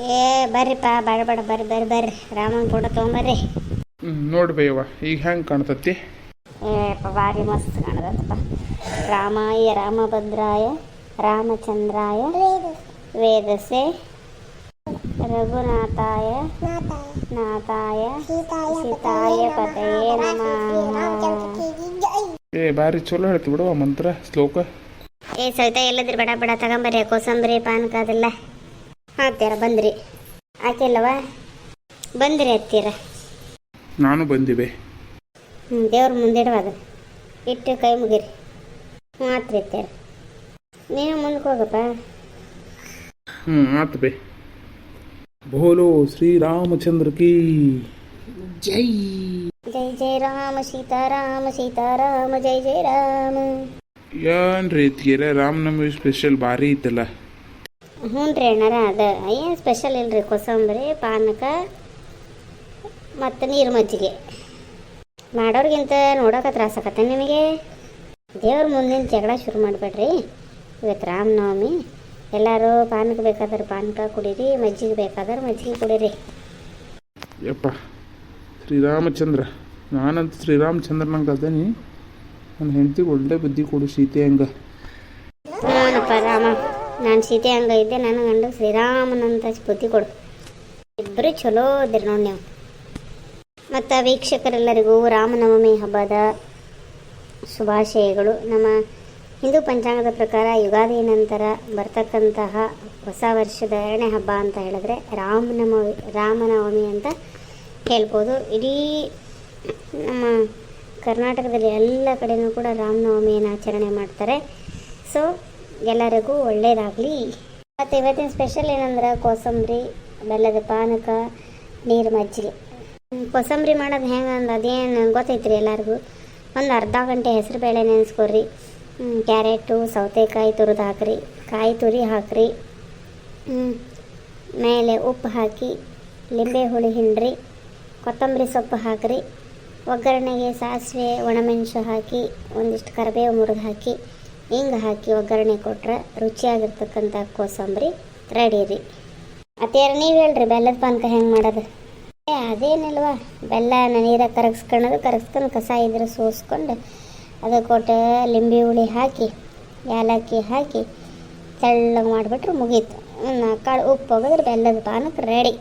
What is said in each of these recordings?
ಏ ಬರ್ರಿಪ್ಪ ಬೇಡ ಬೇಡ ಬರ್ರಿ ಬರ್ರಿ ಬರ್ರಿ. ರಾಮನ್ ಫೋಟೋ ತೊಗೊಂಬರ್ರಿ. ನೋಡಿ ಬೇಯವ್ವ ಈಗ ಹೆಂಗೆ ಕಾಣ್ತತಿ? ಏ ಭಾರಿ ಮಸ್ತ್ ಕಾಣದಪ್ಪ ರಾಮಾಯ ರಾಮಭದ್ರಾಯ ರಾಮಚಂದ್ರಾಯ ವೇದಸೆ ರಘುನಾಥಾಯ ನಾಥಾಯ ಸೀತಾಯ ಪತಯೇ ನಮಃ. ಏ ಭಾರಿ ಚಲೋ ಹೇಳ್ತಿ ಬಿಡುವ ಮಂತ್ರ ಶ್ಲೋಕ. ಏ ಸವಿತಾ ಎಲ್ಲದ್ರಿ ಬಡ ಬಡ ತಗೊಂಬರ್ರಿ ಕೋಸಂಬರಿ ಪಾನಕ ಅದೆಲ್ಲ. ಹಾಕ್ತೀರ? ಬಂದ್ರಿ. ಆಕೆಲ್ಲವ ಬಂದ್ರಿ ಹತ್ತೀರ. ನಾನು ಬಂದಿವೆ. ಹ್ಞೂ ದೇವ್ರ ಮುಂದಿಡುವಾಗ ಇಟ್ಟು ಕೈ ಮುಗಿರಿ. ಹ್ಞೂ ಆತ್ರಿ ಹತ್ತೀರ ನೀನು ಮುಂದಕ್ಕೆ ಹೋಗಪ್ಪ. ಹ್ಞೂ ಆತು ಬೇ. ಬೋಲೋ ಶ್ರೀರಾಮಚಂದ್ರ ಕೀ. ಜೈ. ಜೈ ಜೈ ರಾಮ ಸೀತಾರಾಮ ಸೀತಾರಾಮ ಜೈ ಜೈ ರಾಮ. ಏನ್ ರೀತಿಗೆ ರಾಮನವಮಿ ಸ್ಪೆಷಲ್ ಭಾರಿ ಐತಲ್ಲ. ಹ್ಞೂ ರೀ ಅಣ್ಣಾರ, ಅದ. ಏನು ಸ್ಪೆಷಲ್ ಇಲ್ರಿ ಕೋಸಂಬರಿ, ಪಾನಕ ಮತ್ತು ನೀರು ಮಜ್ಜಿಗೆ. ಮಾಡೋರಿಗಿಂತ ನೋಡೋಕೆ ತ್ರಾಸಕತ್ತೆ ನಿಮಗೆ? ದೇವ್ರ ಮುಂದಿನ ಜಗಳ ಶುರು ಮಾಡಬೇಡ್ರಿ. ಇವತ್ತು ರಾಮನವಮಿ. ಎಲ್ಲರೂ ಪಾನಕ ಬೇಕಾದ್ರೆ ಪಾನಕ ಕುಡೀರಿ, ಮಜ್ಜಿಗೆ ಬೇಕಾದ್ರೆ ಮಜ್ಜಿಗೆ ಕುಡೀರಿ. ಯಪ್ಪ, ಶ್ರೀರಾಮಚಂದ್ರ. ನಾನಂತ ಶ್ರೀರಾಮಚಂದ್ರನಂಗೆ ಅದೇನಿ. ನನ್ನ ಹೆಂಡತಿಗೆ ಒಳ್ಳೆ ಬುದ್ಧಿ ಕೊಡು ಸೀತೆ ಹಂಗ. ನಾನು ಸೀತೆ ಹಂಗ ಇದ್ದೆ ನನ್ನ ಗಂಡ ಶ್ರೀರಾಮನಂತ ಬುದ್ಧಿ ಕೊಡು. ಇಬ್ಬರು ಚಲೋ ಇದ್ರಿ ನೋಡಿ ನೀವು. ಮತ್ತು ವೀಕ್ಷಕರೆಲ್ಲರಿಗೂ ರಾಮನವಮಿ ಹಬ್ಬದ ಶುಭಾಶಯಗಳು. ನಮ್ಮ ಹಿಂದೂ ಪಂಚಾಂಗದ ಪ್ರಕಾರ ಯುಗಾದಿ ನಂತರ ಬರ್ತಕ್ಕಂತಹ ಹೊಸ ವರ್ಷದ ಎರಡನೇ ಹಬ್ಬ ಅಂತ ಹೇಳಿದ್ರೆ ರಾಮನವಮಿ ರಾಮನವಮಿ ಅಂತ ಹೇಳ್ಬೋದು. ಇಡೀ ನಮ್ಮ ಕರ್ನಾಟಕದಲ್ಲಿ ಎಲ್ಲ ಕಡೆನೂ ಕೂಡ ರಾಮನವಮಿಯನ್ನು ಆಚರಣೆ ಮಾಡ್ತಾರೆ. ಸೊ ಎಲ್ಲರಿಗೂ ಒಳ್ಳೆಯದಾಗಲಿ ಮತ್ತು ಇವತ್ತಿನ ಸ್ಪೆಷಲ್ ಏನಂದ್ರೆ ಕೋಸಂಬರಿ, ಬೆಲ್ಲದ ಪಾನಕ, ನೀರು ಮಜ್ಜಿಗೆ. ಕೋಸಂಬರಿ ಮಾಡೋದು ಹೆಂಗೆ ಅಂದ್ರೆ ಅದೇನು ಗೊತ್ತೈತ್ರಿ ಎಲ್ಲರಿಗೂ? ಒಂದು ಅರ್ಧ ಗಂಟೆ ಹೆಸರು ಬೇಳೆ ನೆನೆಸ್ಕೊರಿ. ಕ್ಯಾರೆಟು, ಸೌತೆಕಾಯಿ ತುರಿದು ಹಾಕ್ರಿ. ಕಾಯಿ ತುರಿ ಹಾಕ್ರಿ. ಮೇಲೆ ಉಪ್ಪು ಹಾಕಿ, ಲಿಂಬೆ ಹುಳಿ ಹಿಂಡ್ರಿ. ಕೊತ್ತಂಬರಿ ಸೊಪ್ಪು ಹಾಕ್ರಿ. ಒಗ್ಗರಣೆಗೆ ಸಾಸಿವೆ, ಒಣಮೆಣಸು ಹಾಕಿ, ಒಂದಿಷ್ಟು ಕರಿಬೇವು ಮುರಿದು ಹಾಕಿ. ಹಿಂಗೆ ಹಾಕಿ ಒಗ್ಗರಣೆ ಕೊಟ್ರೆ ರುಚಿಯಾಗಿರ್ತಕ್ಕಂಥ ಕೋಸಂಬರಿ ರೆಡಿ ರೀ. ಅತ್ತೇರ ನೀವು ಹೇಳ್ರಿ ಬೆಲ್ಲದ ಪಾನಕ ಹೆಂಗೆ ಮಾಡೋದು? ಏ ಅದೇನಿಲ್ವ ಬೆಲ್ಲನ ನೀರ ಕರಗಿಸ್ಕೊಳ್ಳೋದು ಕರಗಿಸ್ಕೊಂಡು ಕಸ ಇದ್ರೆ ಸೋಸ್ಕೊಂಡು ಅದಕ್ಕೆ ಕೊಟ್ಟು ಲಿಂಬೆ ಹುಳಿ ಹಾಕಿ ಏಲಕ್ಕಿ ಹಾಕಿ ತೆಳ್ಳಗೆ ಮಾಡಿಬಿಟ್ರೆ ಮುಗೀತು. ಕಾಳು ಉಪ್ಪು ಹೋಗಿದ್ರೆ ಬೆಲ್ಲದ ಪಾನಕ ರೆಡಿ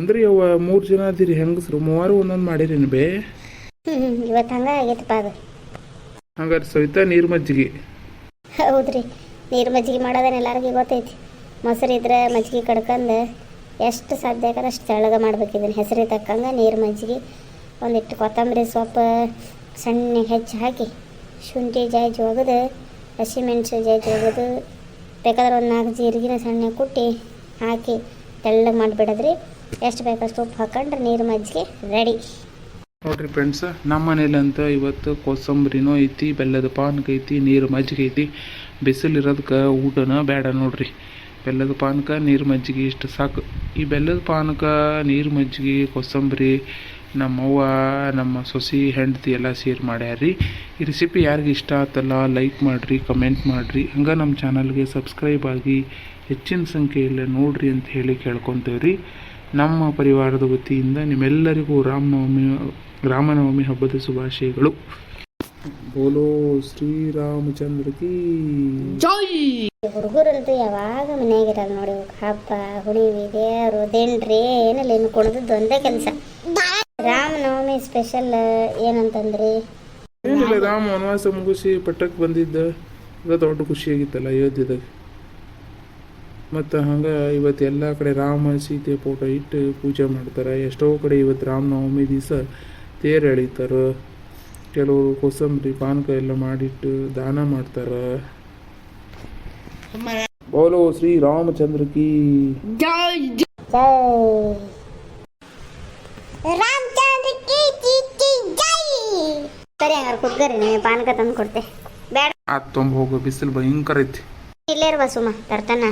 ಅಂದ್ರೆ ಮೂರು ಜನ ಅದಿರಿ ಹೆಂಗಸ್ರು ಮೂವರು ಒಂದೊಂದು ಮಾಡಿರಿ ಬೇ? ಇವತ್ತು ಹಂಗೆ ಆಗೈತಪ್ಪ ಅದು. ಹಂಗಾರೆ ಸವಿತಾ ನೀರು ಮಜ್ಜಿಗೆ. ಹೌದ್ರಿ, ನೀರು ಮಜ್ಜಿಗೆ ಮಾಡೋದನ್ನ ಎಲ್ಲರಿಗೂ ಗೊತ್ತೈತಿ. ಮೊಸರು ಇದ್ರೆ ಮಜ್ಜಿಗೆ ಕಡ್ಕೊಂಡು ಎಷ್ಟು ಸಾಧ್ಯ ಆಗಲ್ಲ ಅಷ್ಟು ತೆಳ್ಳಗೆ ಮಾಡ್ಬೇಕು ಇದನ್ನು. ತಕ್ಕಂಗೆ ನೀರು ಮಜ್ಜಿಗೆ ಒಂದಿಟ್ಟು ಕೊತ್ತಂಬರಿ ಸೊಪ್ಪು ಸಣ್ಣಗೆ ಹೆಚ್ಚು ಹಾಕಿ, ಶುಂಠಿ ಜಾಜಿ ಒಗೆದು, ಹಸಿಮೆಣಸು ಜಾಜಿ ಒಗೆದು, ಬೇಕಾದ್ರೆ ಒಂದು ನಾಲ್ಕು ಜೀರಿಗೆನ ಸಣ್ಣ ಕುಟ್ಟಿ ಹಾಕಿ ತೆಳ್ಳಗೆ ಮಾಡಿಬಿಡೋದ್ರಿ. ಎಷ್ಟು ಬೇಕಷ್ಟು ಉಪ್ಪು ಹಾಕೊಂಡ್ರೆ ನೀರು ಮಜ್ಜಿಗೆ ರೆಡಿ ನೋಡ್ರಿ ಫ್ರೆಂಡ್ಸ್ ನಮ್ಮ ಮನೇಲಂತ ಇವತ್ತು ಕೋಸಂಬರಿನೂ ಐತಿ, ಬೆಲ್ಲದ ಪಾನಕ ಐತಿ, ನೀರು ಮಜ್ಜಿಗೆ ಐತಿ. ಬಿಸಿಲು ಇರೋದಕ್ಕೆ ಊಟನ ಬೇಡ ನೋಡ್ರಿ. ಬೆಲ್ಲದ ಪಾನಕ, ನೀರು ಮಜ್ಜಿಗೆ ಇಷ್ಟು ಸಾಕು. ಈ ಬೆಲ್ಲದ ಪಾನಕ, ನೀರು ಮಜ್ಜಿಗೆ, ಕೋಸಂಬರಿ, ನಮ್ಮವ್ವ, ನಮ್ಮ ಸೊಸಿ, ಹೆಂಡತಿ ಎಲ್ಲ ಸೇರಿ ಮಾಡ್ಯಾರ್ರಿ. ಈ ರೆಸಿಪಿ ಯಾರಿಗೆ ಇಷ್ಟ ಆತಲ್ಲ ಲೈಕ್ ಮಾಡಿರಿ ಕಮೆಂಟ್ ಮಾಡಿರಿ. ಹಂಗೆ ನಮ್ಮ ಚಾನಲ್ಗೆ ಸಬ್ಸ್ಕ್ರೈಬ್ ಆಗಿ ಹೆಚ್ಚಿನ ಸಂಖ್ಯೆಯಲ್ಲಿ ನೋಡ್ರಿ ಅಂತ ಹೇಳಿ ಕೇಳ್ಕೊತೇವ್ರಿ. ನಮ್ಮ ಪರಿವಾರದ ವತಿಯಿಂದ ನಿಮ್ಮೆಲ್ಲರಿಗೂ ರಾಮನವಮಿ ರಾಮನವಮಿ ಹಬ್ಬದ ಶುಭಾಶಯಗಳು. ಬೋಲೋ ಶ್ರೀರಾಮಚಂದ್ರ ಜೈ! ಹುಡುಗರಂತೂ ಯಾವಾಗ ಮನೆಯಾಗಿರಲ್ಲ ನೋಡಿ ಹಬ್ಬ ಹುಣಿವಿ ದೇವರು ದೇಣ್ರಿ ಏನಿಲ್ಲ ಇನ್ನು ಕೊಡೋದು ಒಂದೇ ಕೆಲಸ. ರಾಮನವಮಿ ಸ್ಪೆಷಲ್ ಏನಂತಂದ್ರಿ? ಏನಿಲ್ಲ ರಾಮ ವನವಾಸ ಮುಗಿಸಿ ಪಟ್ಟಕ್ಕೆ ಬಂದಿದ್ದ ಅದು ದೊಡ್ಡ ಖುಷಿಯಾಗಿತ್ತಲ್ಲ ಅಯೋಧ್ಯದಾಗ. ಮತ್ತು ಹಂಗೆ ಇವತ್ತು ಎಲ್ಲ ಕಡೆ ರಾಮ ಸೀತೆ ಫೋಟೋ ಇಟ್ಟು ಪೂಜೆ ಮಾಡ್ತಾರೆ. ಎಷ್ಟೋ ಕಡೆ ಇವತ್ತು ರಾಮನವಮಿ ದಿವಸ ತೇರು ಎಳಿತಾರೆ ಕೆಲವರು ಕೋಸಂಬರಿ ಪಾನಕ ಎಲ್ಲ ಮಾಡಿಟ್ಟು ದಾನ ಮಾಡ್ತಾರೆ. ಬೋಲೋ ಶ್ರೀ ರಾಮಚಂದ್ರ ಕಿ. ಸರಿ ಹಂಗಾರೆ ಕುತ್ಕರಿ ನೀವು ಪಾನಕ ತಂದು ಕೊಡ್ತೆ. ಬೇಡ. ಆತ್ ತೊಂಬ ಹೋಗು ಬಿಸಿಲು ಭಯಂಕರ ಐತಿ. ಇಲ್ಲೇ ಇರುವ ಸುಮ ತರ್ತಾನ.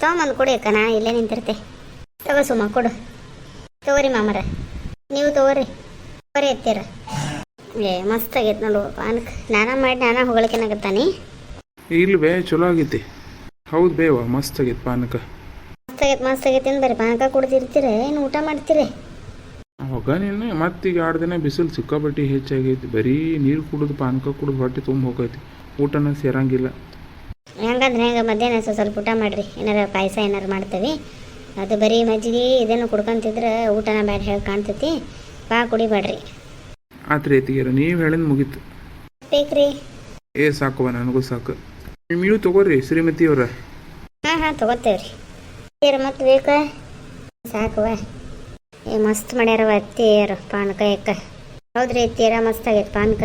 ತೊಗೊಂಬಂದು ಕೊಡಿ ಅಕ್ಕ ನಾ ಇಲ್ಲೇ ನಿಂತಿರ್ತೆ. ತಗೋ ಸುಮ ಕೊಡು. ತಗೋರಿ ಮಾಮರ. ನೀವು ತಗೋರಿ. ತಗೋರಿ ಎತ್ತೀರ. ಏ ಮಸ್ತ್ ಆಗೈತೆ ನೋಡು. ಪಾನಕ ನಾನ ಮಾಡಿ ನಾನ ಹೊಗಳಿಕೆನಾಗತ್ತಾನಿ ಇಲ್ಲ ಬೇ ಚಲೋ ಆಗೈತಿ. ಹೌದು ಬೇವ ಮಸ್ತ್ ಆಗೈತೆ ಪಾನಕ. ಮಸ್ತ್ ಆಗೈತೆ ಮಸ್ತ್ ಆಗೈತೆ. ಅಂತ ಬರೀ ಪಾನಕ ಕುಡ್ದಿರ್ತೀರ? ಏನು ಊಟ ಮಾಡ್ತೀರಿ? ಹೊಗನೇನು ಮತ್ತೆ ಮತ್ತೀಗ ಎರಡು ದಿನ ಬಿಸಿಲು ಸಿಕ್ಕಾಪಟ್ಟಿ ಹೆಚ್ಚಾಗೈತಿ. ಬರೀ ನೀರು ಕುಡಿದು ಪಾನಕ ಕುಡಿದು ಹೊಟ್ಟೆ ತುಂಬ ಹೋಗೈತಿ. ಊಟನ ಸೇರಂಗಿಲ್ಲ. ಹೆಂಗಂದ್ರೆ ಹೆಂಗೆ ಮಧ್ಯಾಹ್ನ ಸ್ವಲ್ಪ ಸ್ವಲ್ಪ ಊಟ ಮಾಡಿರಿ. ಏನಾರ ಪಾಯಸ ಏನಾರು ಮಾಡ್ತೀವಿ. ಅದು ಬರೀ ಮಜ್ಜಿಗೆ ಇದನ್ನು ಕುಡ್ಕೊಂತಿದ್ರೆ ಊಟನ ಬೇಡ ಹೇಳಿ ಕಾಣ್ತೈತಿ. ಬಾ ಕುಡಿಬೇಡ್ರಿ. ಆತ್ರಿ ಐತಿಗೆರ ನೀವು ಹೇಳಿದ್ ಮುಗೀತು. ಬೇಕ್ರಿ. ಏ ಸಾಕುವ ನನಗೂ ಸಾಕು. ನೀವು ತಗೋರಿ ಶ್ರೀಮತಿ ಅವ್ರ ಹಾಂ ಹಾಂ ತಗೋತೇವ್ರಿ. ಏರ ಮತ್ತೆ ಬೇಕಾ? ಸಾಕುವ ಏ ಮಸ್ತ್ ಮಾಡ್ಯಾರವ ಅತ್ತಿಯರು ಪಾನಕ ಯಾಕ ಹೌದ್ರಿ ಅತ್ತೆಯರ ಮಸ್ತ್ ಆಗೈತೆ ಪಾನಕ.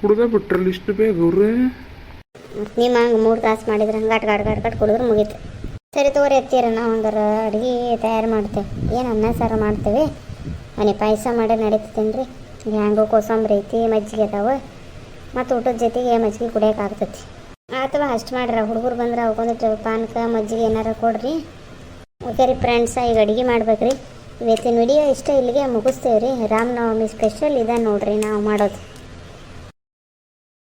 ಕುಡ್ದ ಬಿಟ್ರಲ್ಲ ಇಷ್ಟು ಬೇಗ ಅವ್ರೆ? ನಿಮ್ಮ ಹಂಗೆ ಮೂರು ತಾಸು ಮಾಡಿದ್ರೆ ಹಂಗೆ ಅಟ್ಕ ಗಾಡ್ ಕುಡಿದ್ರೆ ಮುಗೀತು. ಸರಿ ತೋರಿ ಹತ್ತಿರ ನಾವು ಹಂಗಾರ ಅಡುಗೆ ತಯಾರು ಮಾಡ್ತೇವೆ. ಏನು ಅನ್ನ ಸಾರು ಮಾಡ್ತೇವೆ? ಮನೆ ಪಾಯಸ ಮಾಡಿ ನಡೀತದೇನು ರೀ ಹ್ಯಾಂಗು ಕೋಸಂಬರಿ ಐತಿ, ಮಜ್ಜಿಗೆ ಅದಾವೆ. ಮತ್ತು ಊಟದ ಜೊತೆಗೆ ಮಜ್ಜಿಗೆ ಕುಡಿಯೋಕೆ ಆಗ್ತೈತಿ. ಅಥವಾ ಅಷ್ಟು ಮಾಡ್ರಿ, ಹುಡುಗರು ಬಂದ್ರೆ ಅವಕ್ಕೊಂದಿಟ್ಟು ಪಾನಕ, ಮಜ್ಜಿಗೆ ಏನಾರ ಕೊಡ್ರಿ. ಓಕೆ ರೀ ಫ್ರೆಂಡ್ಸ ಈಗ ಅಡುಗೆ ಮಾಡ್ಬೇಕ್ರಿ. ಇವತ್ತಿನ ವಿಡಿಯೋ ಇಷ್ಟ ಇಲ್ಲಿಗೆ ಮುಗಿಸ್ತೇವೆ ರೀ ರಾಮನವಮಿ ಸ್ಪೆಷಲ್ ಇದೆ ನೋಡ್ರಿ ನಾವು ಮಾಡೋದು.